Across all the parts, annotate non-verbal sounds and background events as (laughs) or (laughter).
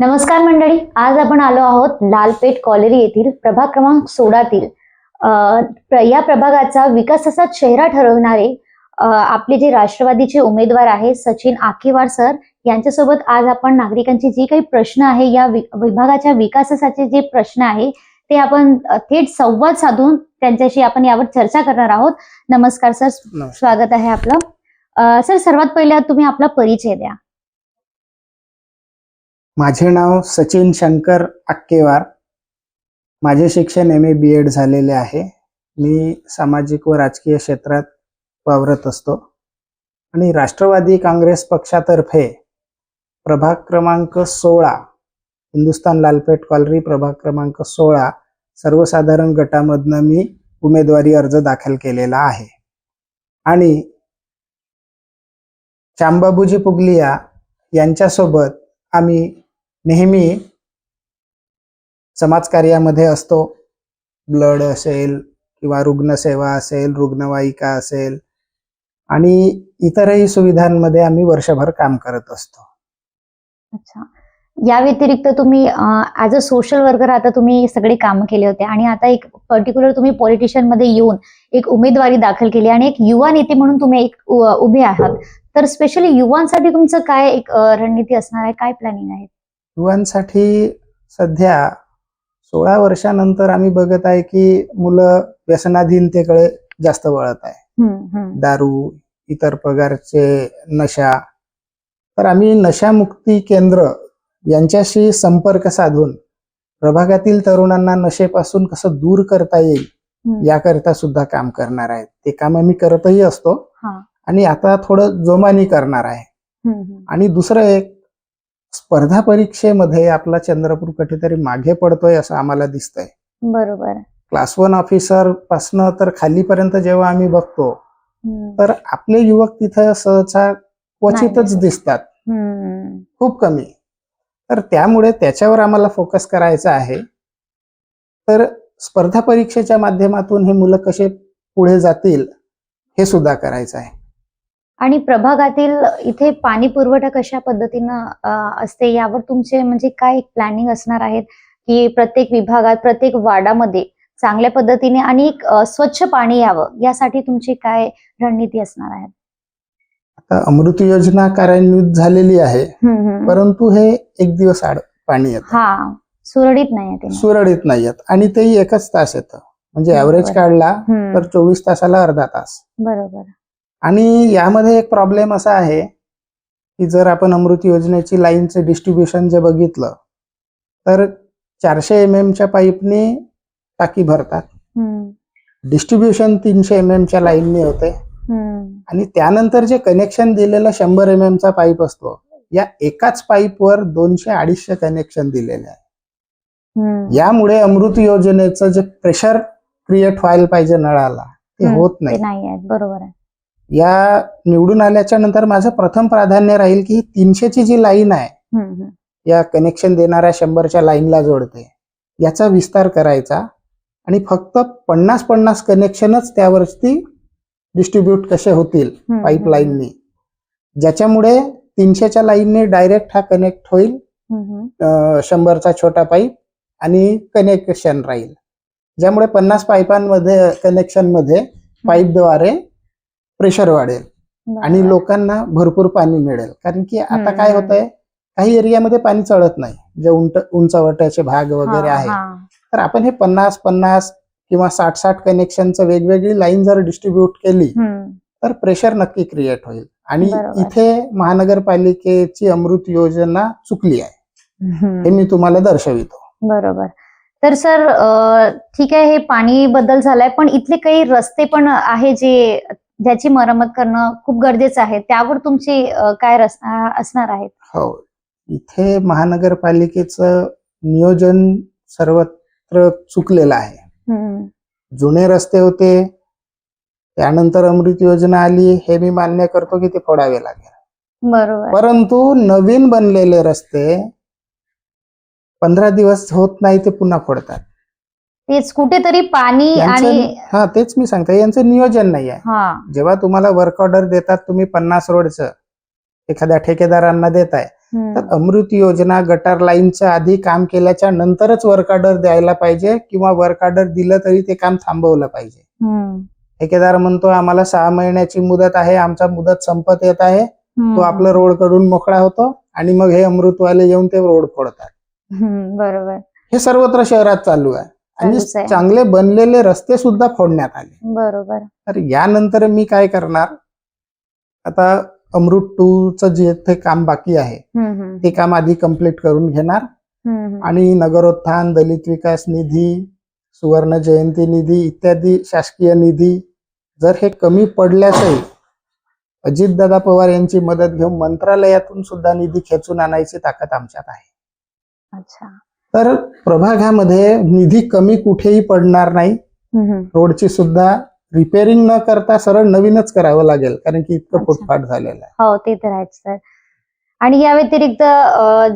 नमस्कार मंडळी आज आपण आलो आहोत लालपेठ कॉलरी येथील प्रभाग क्रमांक सोळातील. या प्रभागाचा विकासाचा चेहरा ठरवणारे आपले जे राष्ट्रवादीचे उमेदवार आहे सचिन आकेवार सर यांच्यासोबत आज आपण नागरिकांची जी काही प्रश्न आहे या विभागाच्या विकासाचे जे प्रश्न आहे ते आपण थेट संवाद साधून त्यांच्याशी आपण यावर चर्चा करणार आहोत. नमस्कार सर. स्वागत आहे आपलं. सर सर्वात पहिला तुम्ही आपला परिचय द्या. माझे नाव सचिन शंकर अक्केवार. माझे शिक्षण एम ए बी एड झालेले आहे. मी सामाजिक व राजकीय क्षेत्रात वावरत असतो. आणि राष्ट्रवादी काँग्रेस पक्षातर्फे प्रभाग क्रमांक सोळा हिंदुस्थान लालपेठ कॉलरी प्रभाग क्रमांक सोळा सर्वसाधारण गटामधनं मी उमेदवारी अर्ज दाखल केलेला आहे. आणि श्यामबाबूजी पुगलिया यांच्यासोबत आम्ही नेहमी समाजकार्यामध्ये असतो. ब्लड असेल किंवा रुग्णसेवा असेल रुग्णवाहिका असेल आणि इतरही सुविधांमध्ये आम्ही वर्षभर काम करत असतो. अच्छा. या व्यतिरिक्त तुम्ही ऍज अ सोशल वर्कर आता तुम्ही सगळे काम केले होते आणि आता एक पर्टिक्युलर तुम्ही पॉलिटिशियनमध्ये येऊन एक उमेदवारी दाखल केली आणि एक युवा नेते म्हणून तुम्ही एक उभे आहात. तर स्पेशली युवांसाठी तुमचं काय एक रणनीती असणार आहे? काय प्लॅनिंग आहे? युवांसाठी सध्या सोळा वर्षानंतर आम्ही बघत आहे की मुलं व्यसनाधीनतेकडे जास्त वळत आहे. दारू इतर प्रकारचे नशा तर आम्ही नशामुक्ती केंद्र यांच्याशी संपर्क साधून प्रभागातील तरुणांना नशेपासून कसं दूर करता येईल. याकरिता सुद्धा काम करणार आहे ते काम आम्ही करतही असतो हा. आणि आता थोडं जोमानी करणार आहे. आणि दुसरं एक स्पर्धा परीक्षेमध्ये आपला चंद्रपूर कुठेतरी मागे पडतोय असं आम्हाला दिसतंय बरोबर क्लास वन ऑफिसर पासनं तर खालीपर्यंत जेव्हा आम्ही बघतो. तर आपले युवक तिथं सहसा क्वचितच. दिसतात. खूप कमी तर त्यामुळे त्याच्यावर आम्हाला फोकस करायचा आहे तर स्पर्धा परीक्षेच्या माध्यमातून हे मुलं कसे पुढे जातील हे सुद्धा करायचं आहे आणि प्रभागातील इथे पाणी पुरवठा कशा पद्धतीनं असते यावर तुमचे म्हणजे काय प्लॅनिंग असणार आहेत की प्रत्येक विभागात प्रत्येक वार्डामध्ये चांगल्या पद्धतीने आणि एक स्वच्छ पाणी यावं यासाठी तुमची काय रणनीती असणार आहे आता अमृत योजना कार्यान्वित झालेली आहे परंतु हे एक दिवस आड पाणी येतं. हा सुरळीत नाही सुरळीत नाही येत आणि तेही एकच तास येतं. म्हणजे. ऍव्हरेज काढला तर चोवीस तासाला अर्धा तास. बरोबर. आणि यामध्ये एक प्रॉब्लेम असा आहे की जर आपण अमृत योजनेची लाईनचं डिस्ट्रीब्युशन जे बघितलं तर चारशे एम एमच्या पाईपने टाकी भरतात. डिस्ट्रीब्युशन तीनशे एम एमच्या लाईनने होते. आणि त्यानंतर जे कनेक्शन दिलेलं शंभर एम एमचा पाईप असतो या एकाच पाईपवर दोनशे अडीचशे कनेक्शन दिलेले आहे. यामुळे अमृत योजनेचं जे प्रेशर क्रिएट व्हायला पाहिजे नळाला ते होत नाही. बरोबर आहे. या निवडून आल्याच्यानंतर माझं प्रथम प्राधान्य राहील की ही तीनशेची जी लाईन आहे. या कनेक्शन देणाऱ्या शंभरच्या लाईनला जोडते. याचा विस्तार करायचा आणि फक्त पन्नास पन्नास कनेक्शनच त्यावरती डिस्ट्रीब्यूट कसे होतील पाईपलाईननी ज्याच्यामुळे तीनशेच्या लाईनने डायरेक्ट हा कनेक्ट होईल शंभरचा छोटा पाईप आणि कनेक्शन राहील. ज्यामुळे पन्नास पाईपांमध्ये कनेक्शनमध्ये पाईपद्वारे प्रेशर वाढेल आणि. लोकांना भरपूर पाणी मिळेल कारण की आता काय. होत आहे काही एरियामध्ये पाणी चढत नाही जे उंट उंचवट्याचे भाग वगैरे आहे. तर आपण हे पन्नास पन्नास किंवा साठ साठ कनेक्शनचं वेगवेगळी लाईन जर डिस्ट्रीब्यूट केली. तर प्रेशर नक्की क्रिएट होईल आणि. इथे महानगरपालिकेची अमृत योजना चुकली आहे हे. मी तुम्हाला दर्शवितो बरोबर तर सर ठीक आहे हे पाणी बद्दल झालंय पण इथले काही रस्ते पण आहे जे ज्याची मरम्मत करणं खूप गरजेचं आहे. त्यावर तुमची काय अ, असणार आहेत हो. इथे महानगरपालिकेचं नियोजन सर्वत्र चुकलेलं आहे. जुने रस्ते होते त्यानंतर अमृत योजना आली हे मी मान्य करतो की ते फोडावे लागेल. बरोबर. परंतु नवीन बनलेले रस्ते पंधरा दिवस होत नाही ते पुन्हा फोडतात. तेच कुठेतरी पाणी आणि हा तेच मी सांगतो यांचं नियोजन नाही आहे. हा. जेव्हा तुम्हाला वर्क ऑर्डर देतात तुम्ही पन्नास रोडचं एखाद्या ठेकेदारांना देताय. तर अमृत योजना गटार लाईनचं आधी काम केल्याच्या नंतरच वर्क ऑर्डर द्यायला पाहिजे किंवा वर्क ऑर्डर दिलं तरी ते काम थांबवलं पाहिजे. ठेकेदार म्हणतो आम्हाला सहा महिन्याची मुदत आहे आमचा मुदत संपत येत आहे. तो. आपलं रोडकडून मोकळा होतो आणि मग हे अमृतवाले येऊन ते रोड फोडतात. बरोबर. हे सर्वत्र शहरात चालू आहे. आणि आहे. चांगले बनलेले रस्ते सुद्धा फोडण्यात आले बरोबर तर यानंतर मी काय करणार आता अमृत टू च जे ते काम बाकी आहे हम्म, हम्म. ते काम आधी कंप्लीट करून घेणार हम्म, हम्म. आणि नगरोत्थान दलित विकास निधी सुवर्ण जयंती निधी इत्यादी शासकीय निधी जर हे कमी पडल्यासही अजितदादा पवार यांची मदत घेऊन मंत्रालयातून सुद्धा निधी खेचून आणायची ताकद आमच्यात आहे अच्छा तर प्रभागामध्ये निधी कमी कुठेही पडणार नाही. रोडची सुद्धा रिपेअरिंग न करता सरळ नवीनच करावं लागेल कारण की इतकं. फुटफाट झालेलं आहे. हो ते तर आहेच सर आणि या व्यतिरिक्त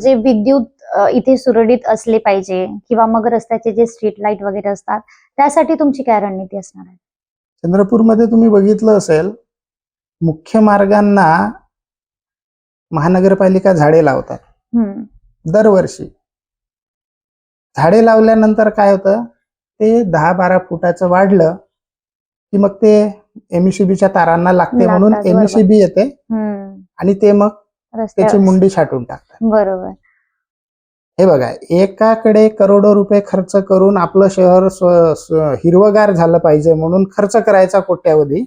जे विद्युत इथे सुरळीत असले पाहिजे किंवा मग रस्त्याचे जे स्ट्रीट लाइट वगैरे असतात त्यासाठी तुमची काय रणनीती असणार आहे? चंद्रपूरमध्ये तुम्ही बघितलं असेल मुख्य मार्गांना महानगरपालिका झाडे लावतात. दरवर्षी झाडे लावल्यानंतर काय होतं ते दहा बारा फुटाचं वाढलं की मग ते एमईसीबीच्या तारांना लागते म्हणून. एमईसीबी येते हम्म. आणि ते मग त्याची मुंडी छाटून टाकतात बरोबर हे बघा एकाकडे करोडो रुपये खर्च करून आपलं शहर हिरवगार झालं पाहिजे म्हणून खर्च करायचा कोट्यावधी.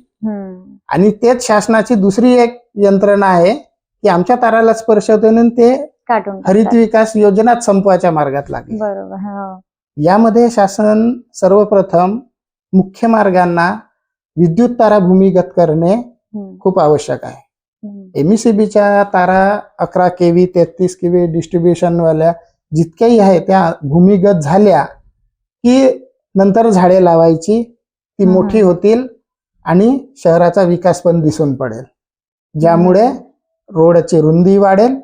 आणि तेच शासनाची दुसरी एक यंत्रणा आहे की आमच्या ताराला स्पर्श होते म्हणून ते काटून हरित. विकास योजनाच संपवायच्या मार्गात लागली बरोबर हो यामध्ये शासन सर्वप्रथम मुख्य मार्गांना विद्युत तारा भूमिगत करणे खूप आवश्यक आहे. एमईसीबीच्या तारा अकरा केव्ही तेहतीस केव्ही डिस्ट्रीब्युशन वाल्या जितक्याही आहे त्या भूमिगत झाल्या की नंतर झाडे लावायची ती. मोठी होतील आणि शहराचा विकास पण दिसून पडेल ज्यामुळे रोडची रुंदी वाढेल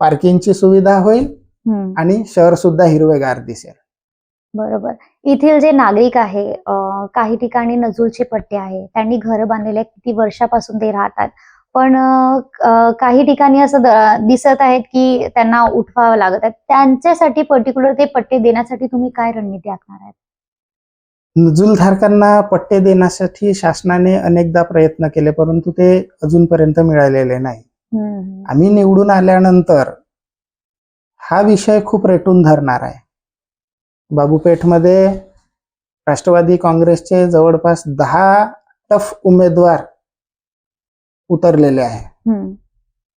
पार्किंगची सुविधा होईल हम्म. आणि शहर सुद्धा हिरवेगार दिसेल. बरोबर. येथील जे नागरिक आहे अ, काही ठिकाणी नजूलचे पट्टे आहे. त्यांनी घरं बांधलेले आहेत, किती वर्षापासून ते राहतात. पण अ, अ, काही ठिकाणी असं द- दिसत आहेत की त्यांना उठवावं लागत आहे. त्यांच्यासाठी पर्टिक्युलर ते पट्टे देण्यासाठी तुम्ही काय रणनीती आखणार आहेत? नजूलधारकांना पट्टे देण्यासाठी शासनाने अनेकदा प्रयत्न केले परंतु ते अजूनपर्यंत मिळालेले नाही. आम्ही निवडून आल्यानंतर हा विषय खूप रेटून धरणार आहे. बाबूपेठमध्ये राष्ट्रवादी काँग्रेसचे जवळपास दहा टफ उमेदवार उतरलेले आहे.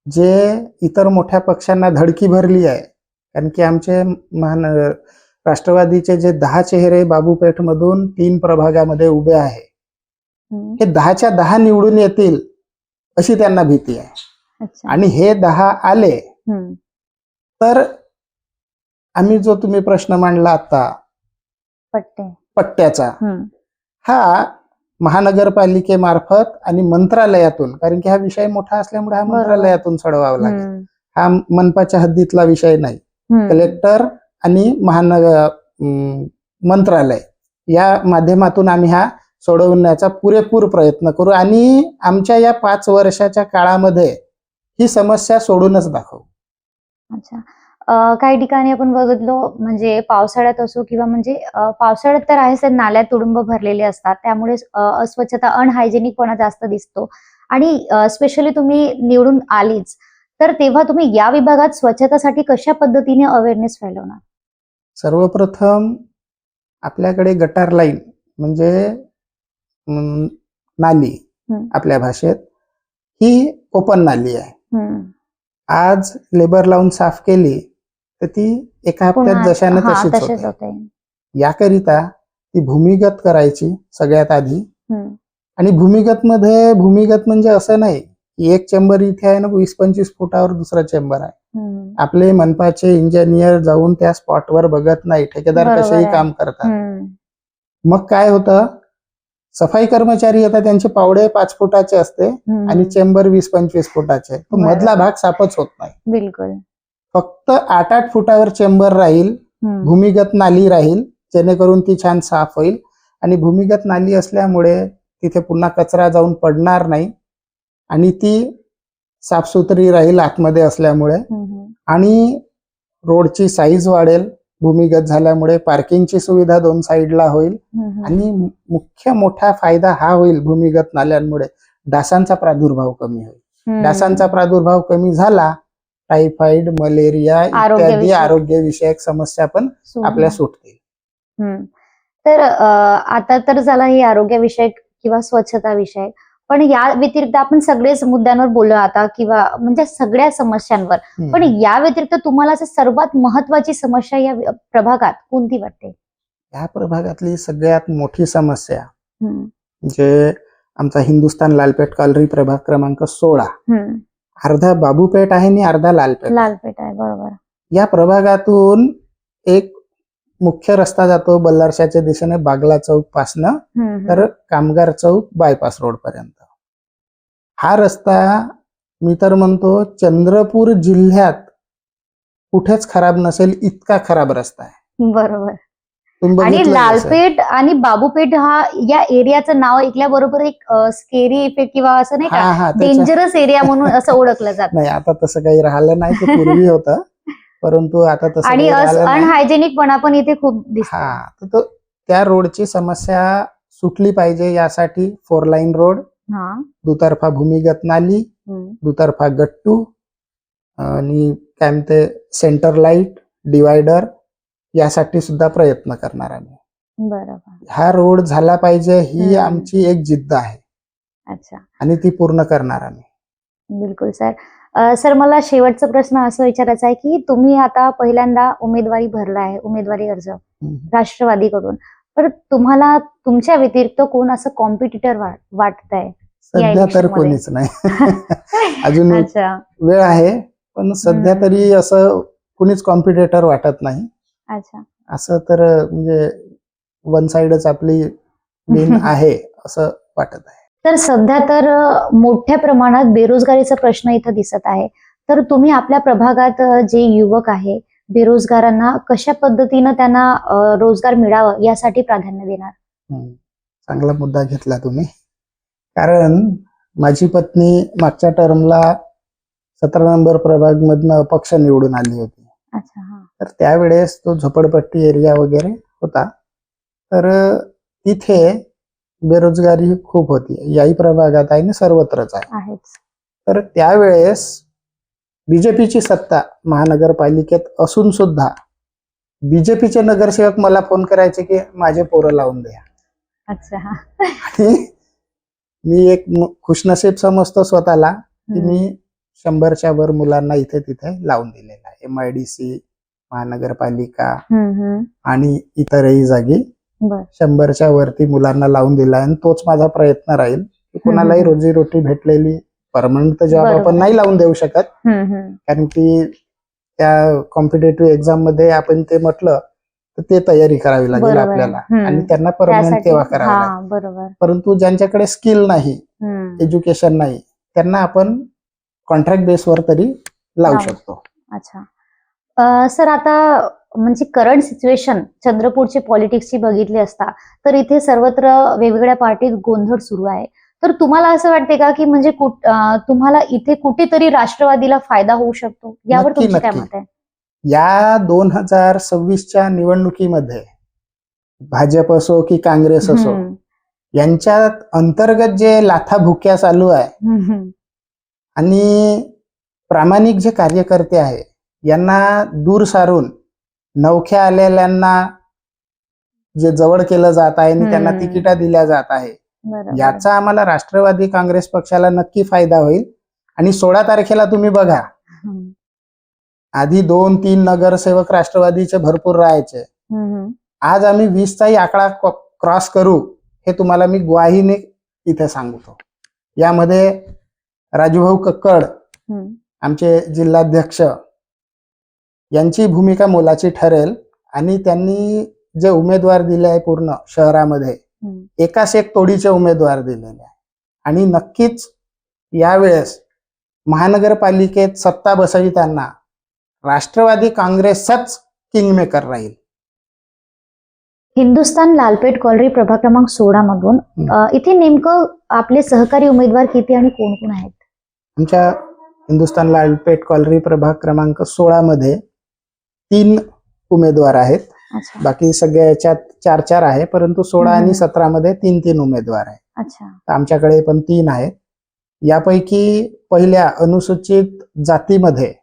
जे इतर मोठ्या पक्षांना धडकी भरली आहे. कारण की आमचे महान राष्ट्रवादीचे जे दहा चेहरे बाबूपेठमधून तीन प्रभागामध्ये उभे आहे. हे दहाच्या दहा निवडून येतील अशी त्यांना भीती आहे. आणि हे दहा आले तर आम्ही जो तुम्ही प्रश्न मांडला आता पट्टे. पट्ट्याचा हा महानगरपालिकेमार्फत आणि मंत्रालयातून कारण की हा विषय मोठा असल्यामुळे हा. मंत्रालयातून सोडवावा लागेल. हा मनपाच्या हद्दीतला विषय नाही. कलेक्टर आणि महानगर मंत्रालय या माध्यमातून आम्ही हा सोडवण्याचा पुरेपूर प्रयत्न करू. आणि आमच्या या पाच वर्षाच्या काळामध्ये ही समस्या सोडूनच दाखवू. अच्छा. अ, काही ठिकाणी आपण बघितलो म्हणजे पावसाळ्यात असो किंवा म्हणजे अ, पावसाळ्यात तर आहेच नाल्या तुडुंब भरलेले असतात. त्यामुळे अ, अस्वच्छता अनहायजेनिकपणा जास्त दिसतो. आणि स्पेशली तुम्ही निवडून आलीच तर तेव्हा तुम्ही या विभागात स्वच्छतासाठी कशा पद्धतीने अवेअरनेस फैलवणार? सर्वप्रथम आपल्याकडे गटार लाईन म्हणजे अं, नाली. आपल्या भाषेत ही ओपन नाली आहे. आज लेबर लावून साफ केली तर ती एका हप्त्यात जशाने तशीच होते. याकरिता ती भूमिगत करायची सगळ्यात आधी. आणि भूमिगत मध्ये भूमिगत म्हणजे असं नाही की एक चेंबर इथे आहे ना वीस पंचवीस फुटावर दुसरा चेंबर आहे. आपले मनपाचे इंजिनियर जाऊन त्या स्पॉटवर बघत नाही ठेकेदार कसेही. काम करतात. मग काय होतं? सफाई कर्मचारी येतात त्यांचे पावडे पाच फुटाचे असते. आणि चेंबर वीस पंचवीस फुटाचे. तो. मधला भाग साफच होत नाही. बिलकुल. फक्त आठ आठ फुटावर चेंबर राहील भूमिगत नाली राहील जेणेकरून ती छान साफ होईल. आणि भूमिगत नाली असल्यामुळे तिथे पुन्हा कचरा जाऊन पडणार नाही. आणि ती साफसुथरी राहील आतमध्ये असल्यामुळे. आणि रोडची साईज वाढेल. भूमिगत झाल्यामुळे पार्किंगची सुविधा दोन साईडला होईल. आणि मुख्य मोठा फायदा हा होईल भूमिगत नाल्यांमुळे डासांचा प्रादुर्भाव कमी होईल. डासांचा प्रादुर्भाव कमी झाला टायफॉइड मलेरिया इत्यादी आरोग्यविषयक- समस्या पण आपल्या. सुटतील. तर आता तर झाला हे आरोग्यविषयक किंवा स्वच्छता विषय पण या व्यतिरिक्त आपण सगळेच मुद्द्यांवर बोललो आता किंवा म्हणजे सगळ्या समस्यांवर. पण या व्यतिरिक्त तुम्हाला सर्वात महत्वाची समस्या या प्रभागात कोणती वाटते या प्रभागातली सगळ्यात मोठी समस्या. म्हणजे आमचा हिंदुस्थान लालपेठ कॉलरी प्रभाग क्रमांक सोळा. अर्धा बाबूपेठ आहे आणि अर्धा लालपेठ लालपेठ आहे बरोबर या प्रभागातून एक मुख्य रस्ता जातो बल्लारशाच्या दिशेने बागला चौक पासनं. तर कामगार चौक बायपास रोड पर्यंत हा रस्ता मी तर म्हणतो चंद्रपूर जिल्ह्यात कुठेच खराब नसेल इतका खराब रस्ता आहे. बरोबर. आणि. लालपेठ आणि बाबूपेठ हा या एरियाचं नाव ऐकल्याबरोबर एक स्केरी इफेक्ट किंवा असं नाही का डेंजरस एरिया म्हणून असं ओळखलं जातं. (laughs) नाही आता तसं काही राहिलं नाही ते पूर्वी होतं. परंतु आता तसं आणि. अनहायजेनिकपणा पण इथे खूप दिसतो. हा त्या रोडची समस्या सुटली पाहिजे यासाठी फोर लाईन रोड दुतर्फा भूमिगत नाली. दुतर्फा गट्टू आणि काय म्हणते सेंटर लाइट डिवायडर यासाठी सुद्धा प्रयत्न करणार आम्ही. बरोबर. हा रोड झाला पाहिजे ही. आमची एक जिद्द आहे. अच्छा. आणि ती पूर्ण करणार आम्ही. बिलकुल सर. अ, सर मला शेवटचा प्रश्न असं विचारायचा आहे की तुम्ही आता पहिल्यांदा उमेदवारी भरला आहे उमेदवारी अर्ज. राष्ट्रवादीकडून. तर तुम्हाला तुमच्या व्यतिरिक्त कोण असं कॉम्पिटिटर वाटतंय सध्या तर. कोणीच नाही. (laughs) अजून (laughs) वेळ आहे पण सध्या. तरी असं कुणीच कॉम्पिटेटर वाटत नाही. अच्छा. असं तर म्हणजे वन साइडच आपली मेन (laughs) आहे असं वाटत आहे. तर सध्या तर मोठ्या प्रमाणात बेरोजगारीचा प्रश्न इथं दिसत आहे. तर तुम्ही आपल्या प्रभागात जे युवक आहे बेरोजगारांना कशा पद्धतीनं त्यांना रोजगार मिळावं यासाठी प्राधान्य देणार. चांगला मुद्दा घेतला तुम्ही. कारण माझी पत्नी मागच्या टर्मला सतरा नंबर प्रभाग मधनं अपक्ष निवडून आली होती. अच्छा हा. तर त्यावेळेस तो झोपडपट्टी एरिया वगैरे होता. तर तिथे बेरोजगारी खूप होती. याही प्रभागात आहे आणि सर्वत्रच आहे. आहेच. तर त्यावेळेस बीजेपीची सत्ता महानगरपालिकेत असून सुद्धा बीजेपीचे नगरसेवक मला फोन करायचे की माझे पोरं लावून द्या अच्छा आणि मी एक खुशनसीब समजतो स्वतःला की. मी शंभरच्या वर मुलांना इथे तिथे लावून दिलेला आहे एम आय डी सी महानगरपालिका. आणि इतरही जागी शंभरच्या वरती मुलांना लावून दिला आणि तोच माझा प्रयत्न राहील की कोणालाही. रोजीरोटी भेटलेली परमनंट जॉब. आपण नाही लावून देऊ शकत. कारण की त्या कॉम्पिटेटिव्ह एक्झाममध्ये आपण ते म्हटलं तर ते तयारी करावी लागेल. आपल्याला. आणि त्यांना परमनंट तेव्हा करावी लागेल परंतु ज्यांच्याकडे स्किल नाही. एज्युकेशन नाही त्यांना आपण कॉन्ट्रॅक्ट बेसवर तरी लावू. शकतो अच्छा सर आता म्हणजे करंट सिच्युएशन चंद्रपूरची पॉलिटिक्सची बघितली असता तर इथे सर्वत्र वेगवेगळ्या पार्टीत गोंधळ सुरू आहे तर तुम्हाला असं वाटते का की म्हणजे तुम्हाला इथे कुठेतरी राष्ट्रवादीला फायदा होऊ शकतो यावर तुमची काय. मत आहे या दोन हजार सव्वीसच्या निवडणुकीमध्ये भाजप असो की काँग्रेस असो यांच्यात अंतर्गत जे लाथाभुक्या चालू आहे. आणि प्रामाणिक जे कार्यकर्ते आहे यांना दूर सारून नवख्या आलेल्यांना जे जवळ केलं जात आहे आणि त्यांना. तिकिटा दिल्या जात आहे. याचा आम्हाला राष्ट्रवादी काँग्रेस पक्षाला नक्की फायदा होईल. आणि सोळा तारखेला तुम्ही बघा. आधी दोन तीन नगरसेवक राष्ट्रवादीचे भरपूर राहायचे. आज आम्ही वीसचाही आकडा क्रॉस करू हे तुम्हाला मी ग्वाहीने इथे सांगतो. यामध्ये राजूभाऊ कक्कड आमचे जिल्हाध्यक्ष यांची भूमिका मोलाची ठरेल. आणि त्यांनी जे उमेदवार दिले आहे पूर्ण शहरामध्ये. एकाच एक तोडीचे उमेदवार दिलेले आहे. आणि नक्कीच यावेळेस महानगरपालिकेत सत्ता बसविताना राष्ट्रवादी काँग्रेसच किंगमेकर राहील. हिंदुस्थान लालपेठ कॉलरी प्रभाग क्रमांक सोळा मधून इथे नेमकं आपले सहकारी उमेदवार किती आणि कोण कोण आहेत? आमच्या हिंदुस्थान लालपेठ कॉलरी प्रभाग क्रमांक सोळा मध्ये तीन उमेदवार आहेत. बाकी सगळ्या याच्यात चार चार आहे परंतु सोळा. आणि सतरा मध्ये तीन तीन उमेदवार आहे. आमच्याकडे पण तीन आहेत. यापैकी पहिल्या अनुसूचित जातीमध्ये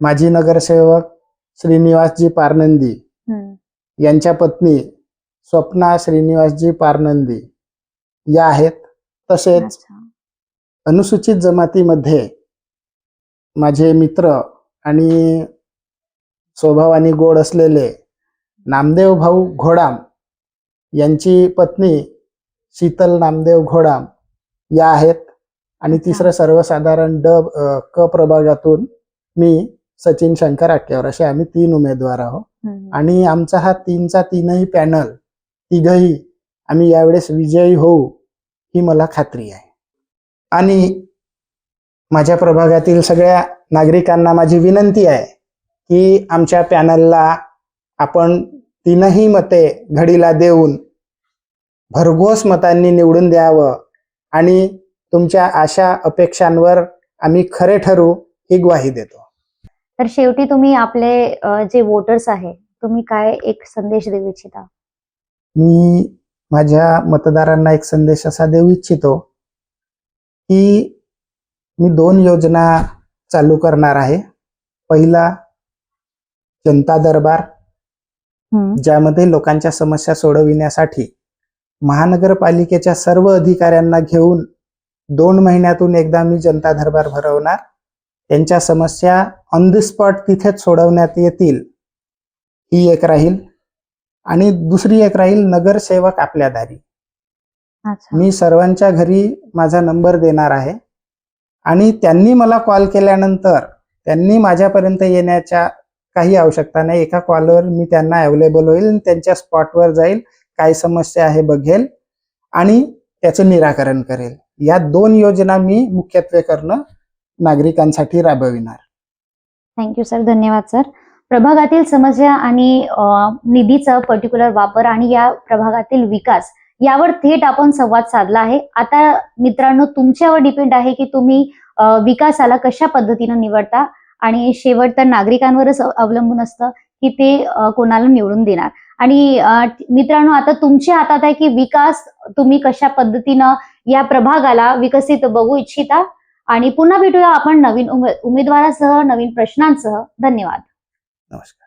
माजी नगरसेवक श्रीनिवासजी पारनंदी. यांच्या पत्नी स्वप्ना श्रीनिवासजी पारनंदी या आहेत. तसेच अनुसूचित जमातीमध्ये माझे मित्र आणि स्वभावाने गोड असलेले नामदेव भाऊ घोडाम यांची पत्नी शीतल नामदेव घोडाम या आहेत आणि. तिसरं सर्वसाधारण ड क प्रभागातून मी सचिन शंकर आक्केवर असे आम्ही तीन उमेदवार आहोत. आणि आमचा हा तीनचा तीनही पॅनल तिघही आम्ही यावेळेस विजयी होऊ ही मला खात्री आहे आणि माझ्या प्रभागातील सगळ्या नागरिकांना माझी विनंती आहे की आमच्या पॅनलला आपण तीनही मते घडीला देऊन भरघोस मतांनी निवडून द्यावं आणि तुमच्या आशा अपेक्षांवर आम्ही खरे ठरू ही ग्वाही देतो तर शेवटी तुम्ही आपले जे वोटर्स आहे तुम्ही काय एक संदेश देऊ इच्छिता मी माझ्या मतदारांना एक संदेश असा देऊ इच्छितो की मी दोन योजना चालू करणार आहे पहिला जनता दरबार. ज्यामध्ये लोकांच्या समस्या सोडविण्यासाठी महानगरपालिकेच्या सर्व अधिकाऱ्यांना घेऊन दोन महिन्यातून एकदा मी जनता दरबार भरवणार. त्यांच्या समस्या ऑन द स्पॉट तिथेच सोडवण्यात येतील. ही एक राहील. आणि दुसरी एक राहील नगरसेवक आपल्या दारी. मी सर्वांच्या घरी माझा नंबर देणार आहे. आणि त्यांनी मला कॉल केल्यानंतर त्यांनी माझ्यापर्यंत येण्याच्या काही आवश्यकता नाही. एका कॉलवर मी त्यांना अवेलेबल होईल त्यांच्या स्पॉटवर जाईल. काय समस्या आहे बघेल आणि त्याचं निराकरण करेल. या दोन योजना मी मुख्यत्वे करणं नागरिकांसाठी राबविणार. थँक्यू सर धन्यवाद सर प्रभागातील समस्या आणि निधीचा पर्टिक्युलर वापर आणि या प्रभागातील विकास यावर थेट आपण संवाद साधला आहे. आता मित्रांनो तुमच्यावर डिपेंड आहे की तुम्ही विकासाला कशा पद्धतीनं निवडता? आणि शेवट तर नागरिकांवरच अवलंबून असतं की ते कोणाला निवडून देणार. आणि मित्रांनो आता तुमच्या हातात आहे की विकास तुम्ही कशा पद्धतीनं या प्रभागाला विकसित बघू इच्छिता? आणि पुन्हा भेटूया आपण नवीन उमेदवारासह नवीन प्रश्नांसह. धन्यवाद. नमस्कार.